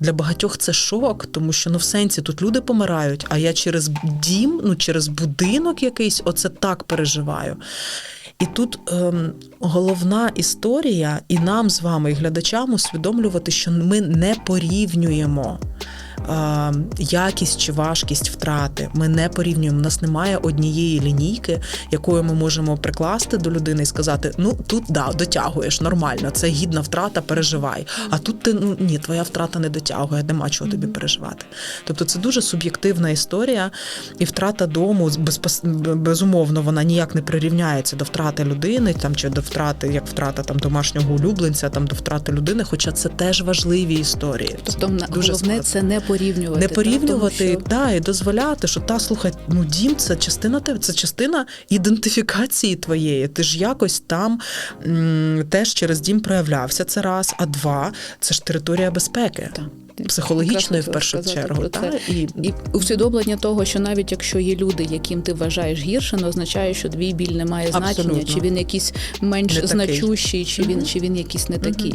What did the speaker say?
Для багатьох це шок, тому що ну в сенсі тут люди помирають, а я через дім, ну через будинок якийсь, оце так переживаю. І тут ем, головна історія, і нам з вами, і глядачам, усвідомлювати, що ми не порівнюємо. Е, Якість чи важкість втрати ми не порівнюємо. У нас немає однієї лінійки, якою ми можемо прикласти до людини і сказати: ну тут да, дотягуєш нормально, це гідна втрата, переживай. А тут ти ну ні, твоя втрата не дотягує, нема чого тобі переживати. Тобто це дуже суб'єктивна історія, і втрата дому безумовно вона ніяк не прирівняється до втрати людини, там чи до втрати, як втрата там домашнього улюбленця, там до втрати людини. Хоча це теж важливі історії. Тобто Дуже головне складно. це не порівнювати. Не порівнювати Тому що- да, і дозволяти, що та слухай, ну дім це частина тебе, це частина ідентифікації твоєї. Ти ж якось там м, теж через дім проявлявся. Це раз, а два це ж територія безпеки. Так. Психологічної в першу сказати чергу. Та? І, І усвідомлення того, що навіть якщо є люди, яким ти вважаєш гірше, не означає, що твій біль не має значення, Абсолютно. чи він якийсь менш значущий, чи він чи він якийсь не такий.